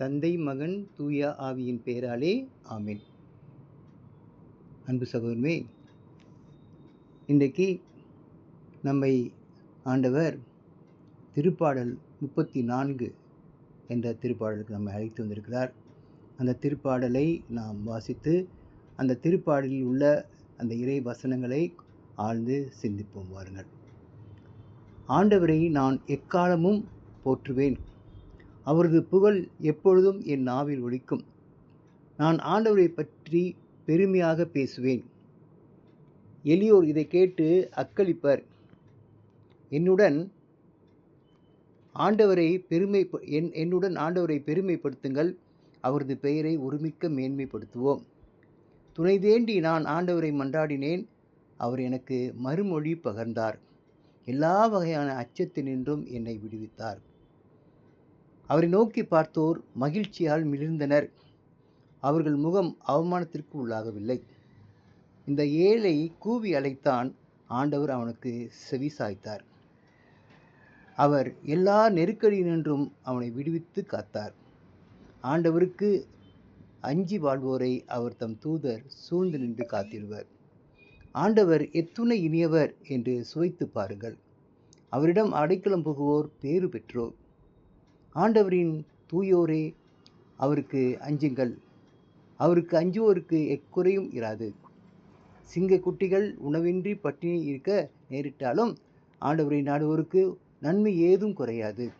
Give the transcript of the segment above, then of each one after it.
தந்தை மகன் தூய ஆவியின் பெயராலே ஆமேன். அன்பு சகோதரமே இன்றைக்கு நம்மை ஆண்டவர் திருப்பாடல் முப்பத்தி நான்கு என்ற திருப்பாடலுக்கு நம்மை அழைத்து வந்திருக்கிறார். அந்த திருப்பாடலை நாம் வாசித்து அந்த திருப்பாடலில் உள்ள அந்த இறை வசனங்களை ஆழ்ந்து சிந்திப்போம் வாருங்கள். ஆண்டவரை நான் எக்காலமும் போற்றுவேன். அவரது புகழ் எப்பொழுதும் என் நாவில் ஒழிக்கும் நான் ஆண்டவரை பற்றி பெருமையாக பேசுவேன். எளியோர் இதை கேட்டு அக்களிப்பர். என்னுடன் ஆண்டவரை பெருமை என் என்னுடன் ஆண்டவரை பெருமைப்படுத்துங்கள். அவரது பெயரை ஒருமிக்க மேன்மைப்படுத்துவோம். துணை தேண்டி நான் ஆண்டவரை மன்றாடினேன். அவர் எனக்கு மறுமொழி பகர்ந்தார். எல்லா வகையான அச்சத்தினின்றும் என்னை விடுவித்தார். அவரை நோக்கி பார்த்தோர் மகிழ்ச்சியால் மிளிர்ந்தனர். அவர்கள் முகம் அவமானத்திற்கு உள்ளாகவில்லை. இந்த ஏழை கூவி அழைத்தான் ஆண்டவர் அவனுக்கு செவி சாய்த்தார். அவர் எல்லா நெருக்கடியினின்றும் அவனை விடுவித்து காத்தார். ஆண்டவருக்கு அஞ்சி வாழ்வோரை அவர் தம் தூதர் சூழ்ந்து நின்று காத்திருவர். ஆண்டவர் எத்துணை இனியவர் என்று சுவைத்து பாருங்கள். அவரிடம் அடைக்கலம் புகுவோர் பேறு பெற்றோர். ஆண்டவரின் தூயோரே அவருக்கு அஞ்சுங்கள். அவருக்கு அஞ்சுவோருக்கு எக்குறையும் இராது. சிங்க குட்டிகள் உணவின்றி பட்டினி இருக்க நேரிட்டாலும் ஆண்டவரை நாடுவோருக்கு நன்மை ஏதும் குறையாது.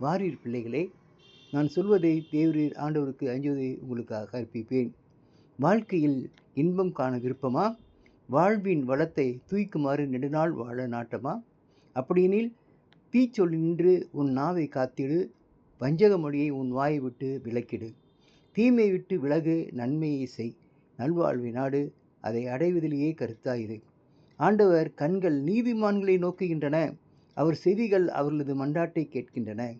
வாரீர் பிள்ளைகளே நான் சொல்வதை தேவரீர் ஆண்டவருக்கு அஞ்சுவதை உங்களுக்காக கற்பிப்பேன் வாழ்க்கையில் இன்பம் காண விருப்பமா? வாழ்வின் வளத்தை தூய்க்குமாறு நெடுநாள் வாழ நாட்டமா? அப்படியெனில் தீச்சொல் நின்று உன் நாவை காத்திடு. வஞ்சக மொழியை உன் வாயை விட்டு விலக்கிடு. தீமை விட்டு விலகு நன்மையை செய். நல்வாழ்வை நாடு அதை அடைவதிலேயே கருத்தாயிரு. ஆண்டவர் கண்கள் நீதிமான்களை நோக்குகின்றன. அவர் செவிகள் அவர்களது மண்டாட்டை கேட்கின்றன.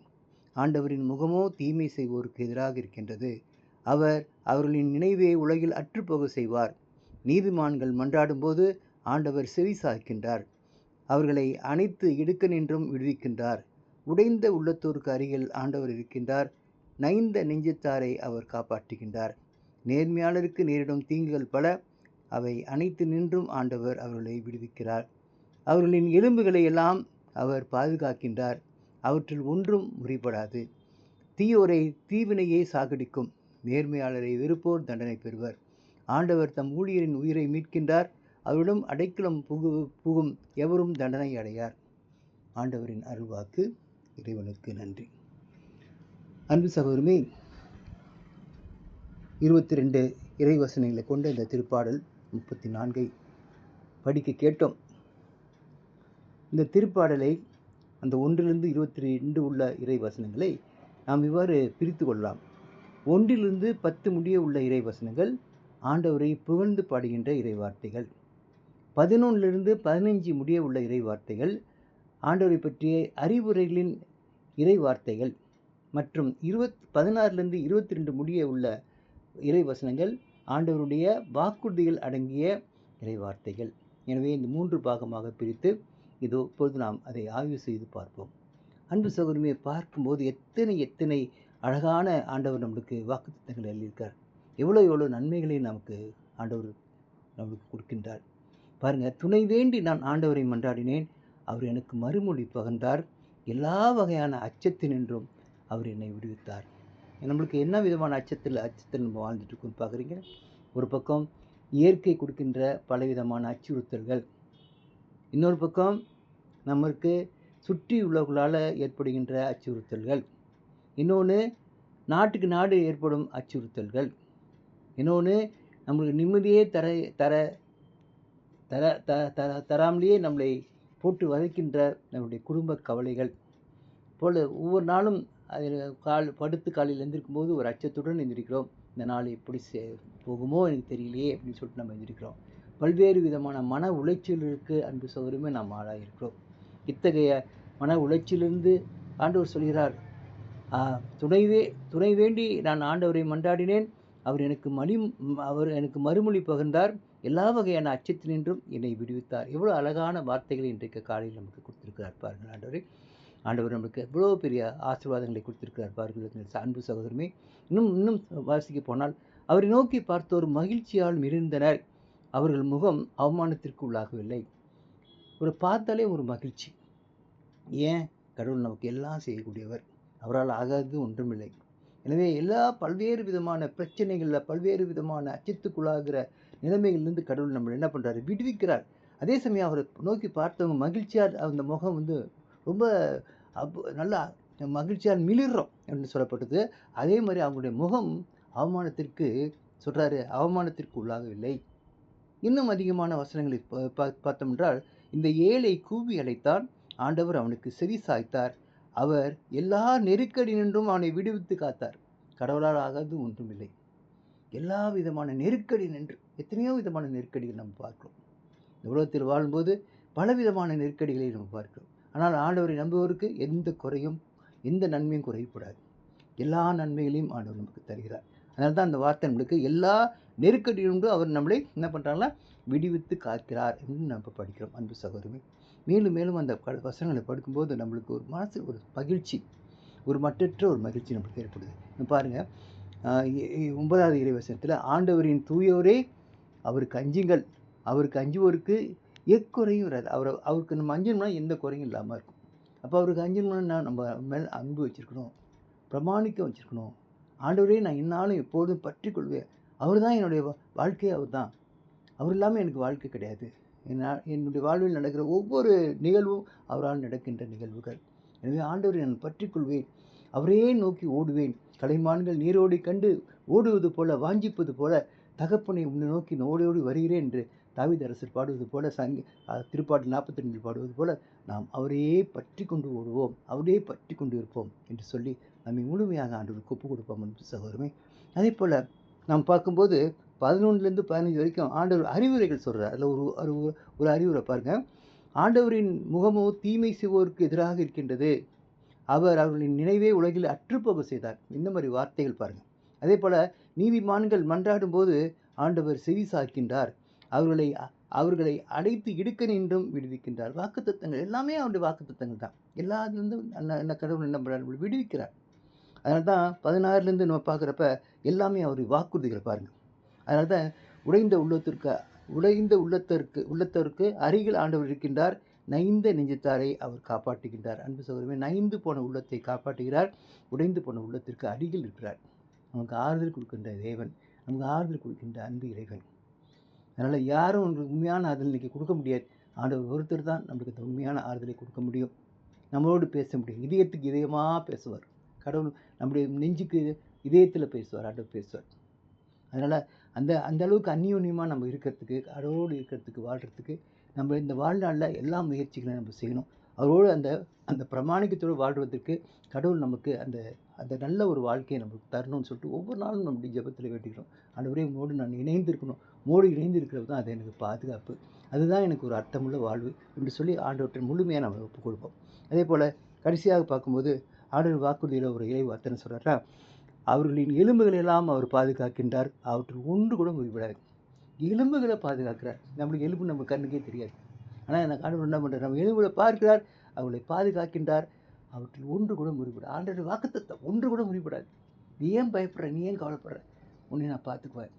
ஆண்டவரின் முகமோ தீமை செய்வோருக்கு எதிராக இருக்கின்றது. அவர் அவர்களின் நினைவே உலகில் அற்றுப்போக செய்வார். நீதிமான்கள் மன்றாடும்போது ஆண்டவர் செவி சாய்க்கின்றார். அவர்களை அனைத்து இடுக்கனின்றும் விடுவிக்கின்றார். உடைந்த உள்ளத்தோருக்கு அருகில் ஆண்டவர் இருக்கின்றார். நைந்த நெஞ்சத்தாரை அவர் காப்பாற்றுகின்றார். நேர்மையாளருக்கு நேரிடும் தீங்குகள் பல அவை அனைத்து நின்றும் ஆண்டவர் அவர்களை விடுவிக்கிறார். அவர்களின் எலும்புகளை எல்லாம் அவர் பாதுகாக்கின்றார். அவற்றில் ஒன்றும் முறிபடாது. தீயோரை தீவினையே சாகடிக்கும். நேர்மையாளரை வெறுப்போர் தண்டனை பெறுவர். ஆண்டவர் தம் ஊழியரின் உயிரை மீட்கின்றார். அவரிடம் அடைக்கலம் புகு புகும் எவரும் தண்டனை அடையார். ஆண்டவரின் அருள்வாக்கு இறைவனுக்கு நன்றி. அன்பு சகோதரமே இருபத்தி ரெண்டு இறைவசனங்களை கொண்ட இந்த திருப்பாடல் முப்பத்தி நான்கை படிக்க கேட்டோம். இந்த திருப்பாடலை அந்த ஒன்றிலிருந்து இருபத்தி ரெண்டு உள்ள இறை வசனங்களை நாம் இவ்வாறு பிரித்து கொள்ளலாம். ஒன்றிலிருந்து பத்து முடிய உள்ள இறை வசனங்கள் ஆண்டவரை புகழ்ந்து பாடுகின்ற இறை வார்த்தைகள் பதினொன்றிலிருந்து பதினைஞ்சு முடிய உள்ள இறை வார்த்தைகள் ஆண்டவரை பற்றிய அறிவுரைகளின் இறை வார்த்தைகள் மற்றும் இருபத் பதினாறுலேருந்து இருபத்தி ரெண்டு முடிய உள்ள இறை வசனங்கள் ஆண்டவருடைய வாக்குறுதிகள் அடங்கிய இறை வார்த்தைகள் எனவே இந்த மூன்று பாகமாக பிரித்து இதோ இப்பொழுது நாம் அதை ஆய்வு செய்து பார்ப்போம். அன்பு சகோதரமே பார்க்கும்போது எத்தனை எத்தனை அழகான ஆண்டவர் நம்மளுக்கு வாக்குத்தங்களை எழுதியிருக்கார். எவ்வளோ எவ்வளோ நன்மைகளை நமக்கு ஆண்டவர் நம்மளுக்கு கொடுக்கின்றார். பாருங்கள் துணை வேண்டி நான் ஆண்டவரை மன்றாடினேன். அவர் எனக்கு மறுமொழி பகர்ந்தார். எல்லா வகையான அச்சத்தினின்றும் அவர் என்னை விடுவித்தார். நம்மளுக்கு என்ன விதமான அச்சத்தில் அச்சத்தில் நம்ம வாழ்ந்துட்டுருக்கோம் பார்க்குறீங்க? ஒரு பக்கம் இயற்கை கொடுக்கின்ற பலவிதமான அச்சுறுத்தல்கள். இன்னொரு பக்கம் நமக்கு சுற்றி உள்ளவர்களால் ஏற்படுகின்ற அச்சுறுத்தல்கள். இன்னொன்று நாட்டுக்கு நாடு ஏற்படும் அச்சுறுத்தல்கள். இன்னொன்று நம்மளுக்கு நிம்மதியே தர தர தர த தர தராமலேயே நம்மளை போட்டு வதைக்கின்ற நம்முடைய குடும்ப கவலைகள். போல் ஒவ்வொரு நாளும் அதில் கால் படுத்து காலையில் எழுந்திருக்கும் போது ஒரு அச்சத்துடன் எழுந்திருக்கிறோம் இந்த நாள் எப்படி சே போகுமோ எனக்கு தெரியலையே அப்படின்னு சொல்லிட்டு நம்ம எழுந்திருக்கிறோம் பல்வேறு விதமான மன உளைச்சலுக்கு அன்பு சௌகரியமே நாம் ஆளாயிருக்கிறோம். இத்தகைய மன உளைச்சிலிருந்து ஆண்டவர் சொல்கிறார் துணைவே துணை வேண்டி நான் ஆண்டவரை மன்றாடினேன். அவர் எனக்கு மணி அவர் எனக்கு மறுமொழி பகிர்ந்தார். எல்லா வகையான அச்சத்தினின்றும் என்னை விடுவித்தார். எவ்வளோ அழகான வார்த்தைகளை இன்றைக்கு காலையில் நமக்கு கொடுத்துருக்கிறார் பாருங்கள் ஆண்டவரே. ஆண்டவர் நமக்கு எவ்வளோ பெரிய ஆசீர்வாதங்களை கொடுத்திருக்கிறார் பாருங்கள். எங்கள் அன்பு சகோதரமே இன்னும் இன்னும் வாசிக்க போனால் அவரை நோக்கி பார்த்தோர் மகிழ்ச்சியால் மிகுந்தனர் அவர்கள் முகம் அவமானத்திற்கு உள்ளாகவில்லை. ஒரு பார்த்தாலே ஒரு மகிழ்ச்சி. ஏன்? கடவுள் நமக்கு எல்லாம் செய்யக்கூடியவர். அவரால் ஆகாதது ஒன்றுமில்லை. எனவே எல்லா பல்வேறு விதமான பிரச்சனைகளில் பல்வேறு விதமான அச்சத்துக்குள்ளாகிற நிலைமைகளிலிருந்து கடவுள் நம்மளை என்ன பண்ணுறாரு விடுவிக்கிறார். அதே சமயம் அவரை நோக்கி பார்த்தவங்க மகிழ்ச்சியாக அந்த முகம் வந்து ரொம்ப அப் நல்லா மகிழ்ச்சியால் மிளிர்றோம் என்று சொல்லப்பட்டது. அதே மாதிரி அவங்களுடைய முகம் அவமானத்திற்கு சொல்கிறாரு அவமானத்திற்கு உள்ளாகவில்லை. இன்னும் அதிகமான வசனங்களை பா- பார்த்தோம் என்றால் இந்த ஏழை கூவி அழைத்தான் ஆண்டவர் அவனுக்கு செவி சாய்த்தார். அவர் எல்லா நெருக்கடி நின்றும் அவனை விடுவித்து காத்தார். கடவுளால் ஆகாது ஒன்றுமில்லை. எல்லா விதமான நெருக்கடி நின்று எத்தனையோ விதமான நெருக்கடிகள் நம்ம பார்க்கிறோம். இந்த உலகத்தில் வாழும்போது பலவிதமான நெருக்கடிகளை நம்ம பார்க்கிறோம். ஆனால் ஆண்டவரை நம்புவோருக்கு எந்த குறையும் எந்த நன்மையும் குறையக்கூடாது. எல்லா நன்மைகளையும் ஆண்டவர் நமக்கு தருகிறார். அதனால தான் அந்த வார்த்தை நம்மளுக்கு எல்லா நெருக்கடியிலும் அவர் நம்மளை என்ன பண்ணுறாங்களா விடுவித்து காக்கிறார் என்று நம்ம படிக்கிறோம் அன்பு சகோதரமே மேலும் மேலும் அந்த க- வசனங்களை படிக்கும்போது நம்மளுக்கு ஒரு மனசு ஒரு மகிழ்ச்சி ஒரு மற்றற்ற ஒரு மகிழ்ச்சி நம்மளுக்கு ஏற்படுது. பாருங்கள் ஒன்பதாவது இறை வசனத்தில் ஆண்டவரின் தூயோரே அவருக்கு அஞ்சுங்கள் அவருக்கு அஞ்சுவோருக்கு எக்குறையும் வராது. அவர் அவருக்கு நம்ம அஞ்சணும்னா எந்த குறையும் இல்லாமல் இருக்கும். அப்போ அவருக்கு அஞ்சணும்னா நம்ம மேலே அன்பு வச்சுருக்கணும் பிரமாணிக்க வச்சுருக்கணும். ஆண்டவரே நான் இன்னாலும் எப்பொழுதும் பற்றி கொள்வேன் அவர் தான் என்னுடைய வாழ்க்கையே அவர் தான். அவர் இல்லாமல் எனக்கு வாழ்க்கை கிடையாது. என்னா- என்னுடைய வாழ்வில் நடக்கிற ஒவ்வொரு நிகழ்வும் அவரால் நடக்கின்ற நிகழ்வுகள். எனவே ஆண்டவரை நான் பற்றி கொள்வேன் அவரே நோக்கி ஓடுவேன். கலைமான்கள் நீரோடி கண்டு ஓடுவது போல வாஞ்சிப்பது போல தகப்பனை உன்னை நோக்கி நான் ஓடி ஓடி வருகிறேன் என்று தாவித அரசர் பாடுவது போல சங்க திருப்பாட்டு நாற்பத்தி ரெண்டில் பாடுவது போல நாம் அவரையே பற்றி கொண்டு ஓடுவோம் அவரையே பற்றி கொண்டு இருப்போம் என்று சொல்லி நம்மை முழுமையாக ஆண்டவருக்கு ஒப்பு கொடுப்போம் என்று சகோதரமே. அதே போல் நாம் பார்க்கும்போது பதினொன்றுலேருந்து பதினஞ்சு வரைக்கும் ஆண்டவர் அறிவுரைகள் சொல்கிறார் அதில் ஒரு ஒரு ஒரு அறிவுரை பாருங்கள் ஆண்டவரின் முகமோ தீமை செய்வோருக்கு எதிராக இருக்கின்றது. அவர் அவர்களின் நினைவே உலகில் அற்றுப்போக செய்தார். இந்த மாதிரி வார்த்தைகள் பாருங்கள் அதே போல் நீதிமான்கள் மன்றாடும் போது ஆண்டவர் செவி சாக்கின்றார் அவர்களை அவர்களை அடைத்து இடுக்க நின்றும் விடுவிக்கின்றார். வாக்குத்தத்தங்கள் எல்லாமே அவருடைய வாக்கு தத்தங்கள் தான். எல்லாத்துலேருந்து என்ன கடவுள் என்ன பண்ணுறார் விடுவிக்கிறார். அதனால தான் பதினாறுலேருந்து நம்ம பார்க்குறப்ப எல்லாமே அவர் வாக்குறுதிகள் பாருங்கள் அதனால தான் உடைந்த உள்ளத்திற்கு உடைந்த உள்ளத்திற்கு உள்ளத்தருக்கு அருகில் ஆண்டவர் இருக்கின்றார். நைந்த நெஞ்சத்தாரை அவர் காப்பாற்றுகின்றார். அன்பு சகோதரமே நைந்து போன உள்ளத்தை காப்பாற்றுகிறார். உடைந்து போன உள்ளத்திற்கு அருகில் இருக்கிறார். நமக்கு ஆறுதல் கொடுக்கின்ற தேவன் நமக்கு ஆறுதல் கொடுக்கின்ற அன்பு இறைவன். அதனால் யாரும் உங்களுக்கு உண்மையான ஆறுதல் இன்றைக்கி கொடுக்க முடியாது. ஆண்டவர் ஒருத்தர் தான் நம்மளுக்கு அந்த உண்மையான ஆறுதலை கொடுக்க முடியும். நம்மளோடு பேச முடியும். இதயத்துக்கு இதயமாக பேசுவார். கடவுள் நம்முடைய நெஞ்சுக்கு இதயத்தில் பேசுவார் ஆண்டவர் பேசுவார். அதனால் அந்த அந்த அளவுக்கு அந்நியோன்யமாக நம்ம இருக்கிறதுக்கு கடவுளோடு இருக்கிறதுக்கு வாழ்கிறதுக்கு நம்ம இந்த வாழ்நாளில் எல்லா முயற்சிகளையும் நம்ம செய்யணும். அவரோடு அந்த அந்த பிரமாணிக்கத்தோடு வாழ்வதற்கு கடவுள் நமக்கு அந்த அந்த நல்ல ஒரு வாழ்க்கையை நமக்கு தரணும்னு சொல்லிட்டு ஒவ்வொரு நாளும் நம்முடைய ஜெபத்தில் வேண்டிக்கிறோம். ஆண்டவரே மோடு நான் இணைந்திருக்கணும். மோடு இணைந்திருக்கிறது தான் அது எனக்கு பாதுகாப்பு. அதுதான் எனக்கு ஒரு அர்த்தமுள்ள வாழ்வு என்று சொல்லி ஆண்டவற்றை முழுமையாக நம்ம ஒப்புக் கொடுப்போம். அதே போல் கடைசியாக பார்க்கும்போது ஆண்டவர் வாக்குறுதியில் ஒரு இறை வார்த்தைன்னு சொல்கிறாரா அவர்களின் எலும்புகளை எல்லாம் அவர் பாதுகாக்கின்றார். அவற்றில் ஒன்று கூட முடிவிடாது எலும்புகளை பாதுகாக்கிறார். நம்மளுக்கு எலும்பு நம்ம கண்ணுக்கே தெரியாது. ஆனால் எனக்கு ஆண்டவர் என்ன பண்ணுறார் நம்ம எலும்புகளை பார்க்கிறார். அவர்களை பாதுகாக்கின்றார். அவற்றில் ஒன்று கூட முறிவிடாது. ஆண்டவர் வாக்குத்தத்தம் ஒன்று கூட முறிப்படாது நீ ஏன் பயப்படுற? நீ ஏன் கவலைப்படுற? உன்னை நான் பார்த்துக்குவேன்.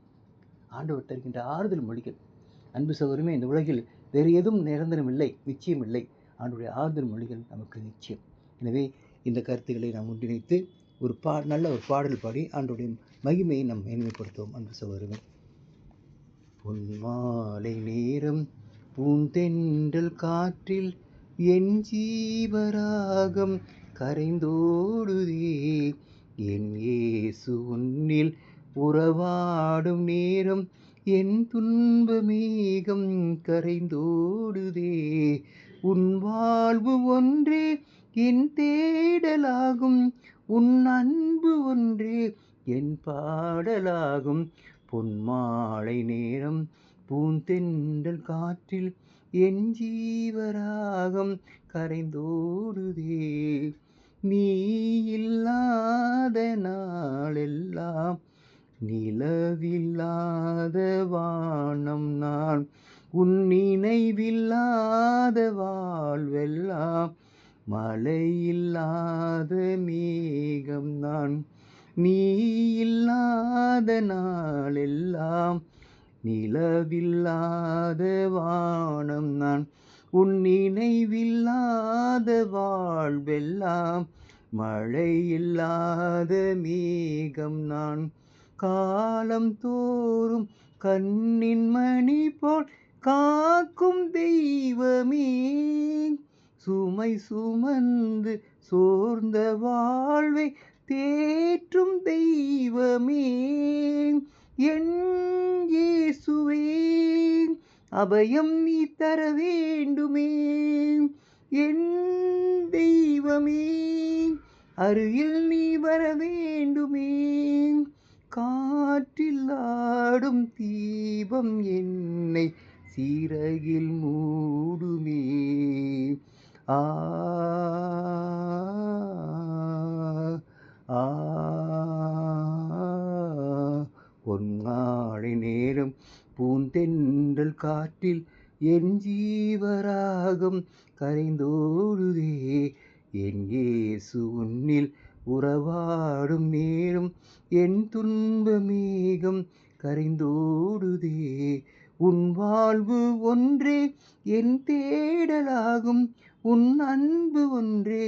ஆண்டவர் தருகின்ற ஆறுதல் மொழிகள். அன்பு சகோதரமே இந்த உலகில் வேறு எதுவும் நிரந்தரம் இல்லை நிச்சயம் இல்லை. ஆண்டுடைய ஆறுதல் மொழிகள் நமக்கு நிச்சயம். எனவே இந்த கருத்துக்களை நாம் ஒன்றிணைத்து ஒரு பா நல்ல ஒரு பாடல் பாடி ஆண்டுடைய மகிமையை நாம் மேன்மைப்படுத்துவோம் அன்பு சகோதரமே. பொன்மாலை நேரம் பூந்தென்றல் காற்றில் என் ஜீவராகம் கரைந்தோடுதே என் இயேசு உன்னில் உறவாடும் நேரம் என் துன்ப மேகம் கரைந்தோடுதே. உன் வாழ்வு ஒன்றே என் தேடலாகும் உன் அன்பு ஒன்றே என் பாடலாகும். பொன்மாலை நேரம் பூந்தென்றல் காற்றில் என் ஜீவராகம் கரைந்தோடுதே. நீ இல்லாத நாளெல்லாம் நிலவில்லாத வானம் நான். உன் நினைவில்லாத வாழ்வெல்லாம் மழையில்லாத மேகம் நான். நீ இல்லாத நாளெல்லாம் நிலவில்லாத வானம் நான் உன் நினைவில்லாத வாழ்வெல்லாம் மழை இல்லாத மேகம் நான். காலம் தோறும் கண்ணின் மணி போல் காக்கும் தெய்வமே சுமை சுமந்து சோர்ந்த வாழ்வை தேற்றும் தெய்வமே. என் இயேசுவே அபயம் நீ தர வேண்டுமே. என் தெய்வமே அருகில் நீ வர வேண்டுமே. காற்றில் ஆடும் தீபம் என்னை சீரகில் மூடுமே. ஆ ஆ. பொன்னாழை நேரம் பூந்தென்றல் காற்றில் என் ஜீவராகம் கரைந்தோடுதே. என் இயேசு உன்னில் உறவாடும் நேரம் என் துன்ப மேகம் கரைந்தோடுதே. உன் வாழ்வு ஒன்றே என் தேடலாகும் உன் அன்பு ஒன்றே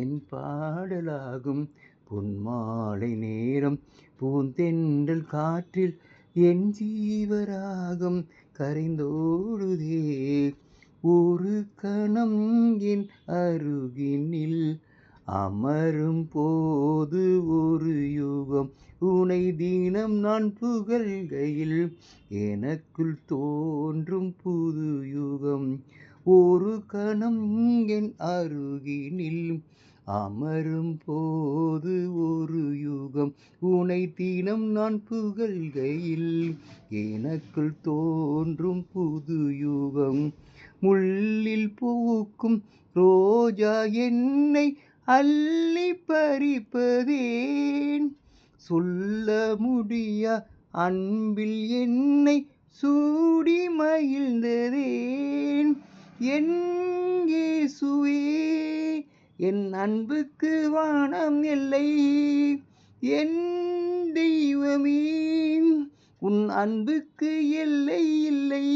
என் பாடலாகும். பொன்மாலை நேரம் பூந்தென்றல் காற்றில் என் ஜீவராகம் கரைந்தோடுதே. ஒரு கணம் என் அருகினில் அமரும் போது ஒரு யுகம் உனை தினம் நான் புகழ்கையில் எனக்குள் தோன்றும் புது யுகம். ஒரு கணம் என் அருகினில் அமரும் போது ஒரு யுகம். உனை தினம் நான் புகழ்கையில் எனக்குள் தோன்றும் புது யுகம். முள்ளில் பூக்கும் ரோஜா என்னை அள்ளி பறிப்பதேன். சொல்ல முடியா அன்பில் என்னை சூடி மகிழ்ந்ததேன். என் சுவே என் அன்புக்கு வானம் இல்லை. என் தெய்வமே உன் அன்புக்கு எல்லை இல்லை.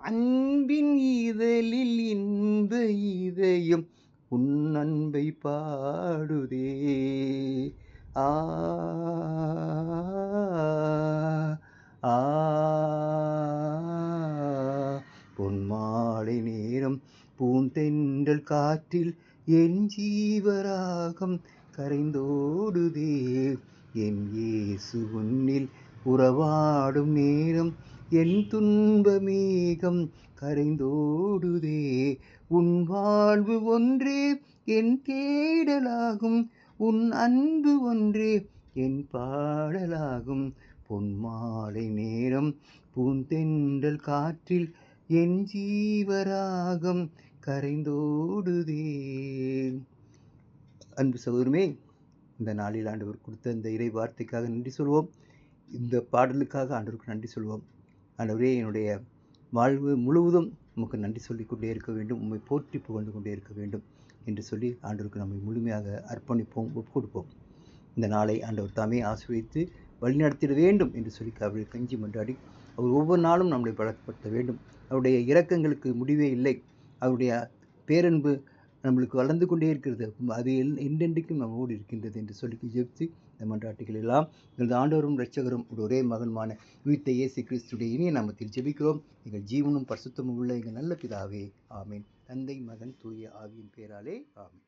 அன்பின் இதழில் இன்ப இதயம் உன் அன்பை பாடுதே. ஆ ஆ பொன்மாலை நேரம் பூந்தென்றல் காற்றில் என் ஜீவராகம் கரைந்தோடுதே. என் இயேசு உன்னில் உறவாடும் நேரம் என் துன்ப மேகம் கரைந்தோடுதே. உன் வாழ்வு ஒன்றே என் தேடலாகும் உன் அன்பு ஒன்றே என் பாடலாகும். பொன்மாலை நேரம் பூந்தென்றல் காற்றில் என் ஜீவராகம் கரைந்தோடுதே அன்பு சகோதரமே இந்த நாளில் ஆண்டவர் கொடுத்த இந்த இறை வார்த்தைக்காக நன்றி சொல்வோம். இந்த பாடலுக்காக ஆண்டவருக்கு நன்றி சொல்வோம். ஆண்டவரே என்னுடைய வாழ்வு முழுவதும் நமக்கு நன்றி சொல்லிக் கொண்டே இருக்க வேண்டும். உண்மை போற்றி புகழ்ந்து கொண்டே இருக்க வேண்டும் என்று சொல்லி ஆண்டவருக்கு நம்மை முழுமையாக அர்ப்பணிப்போம் ஒப்பு கொடுப்போம் இந்த நாளை ஆண்டவர் தாமே ஆசிரியத்து வழிநடத்திட வேண்டும் என்று சொல்லி அவரை கஞ்சி மன்றாடி அவர் ஒவ்வொரு நாளும் நம்மளை பழக்கப்படுத்த வேண்டும். அவருடைய இரக்கங்களுக்கு முடிவே இல்லை. அவருடைய பேரன்பு நம்மளுக்கு வளர்ந்து கொண்டே இருக்கிறது. அது என்றென்றைக்கும் நம்மோடு இருக்கின்றது என்று சொல்லி ஜெபித்து இந்த மன்றாட்டுகள் எல்லாம் எங்களது ஆண்டவரும் ரட்சகரும் ஒரே மகன்மான உயிர்த்த இயேசு கிறிஸ்துடைய இனிய நாமத்தில் ஜெபிக்கிறோம். எங்கள் ஜீவனும் பரிசுத்தமும் உள்ள எங்கள் நல்ல பிதாவே ஆமீன். தந்தை மகன் தூய ஆவியின் பேராலே ஆமீன்.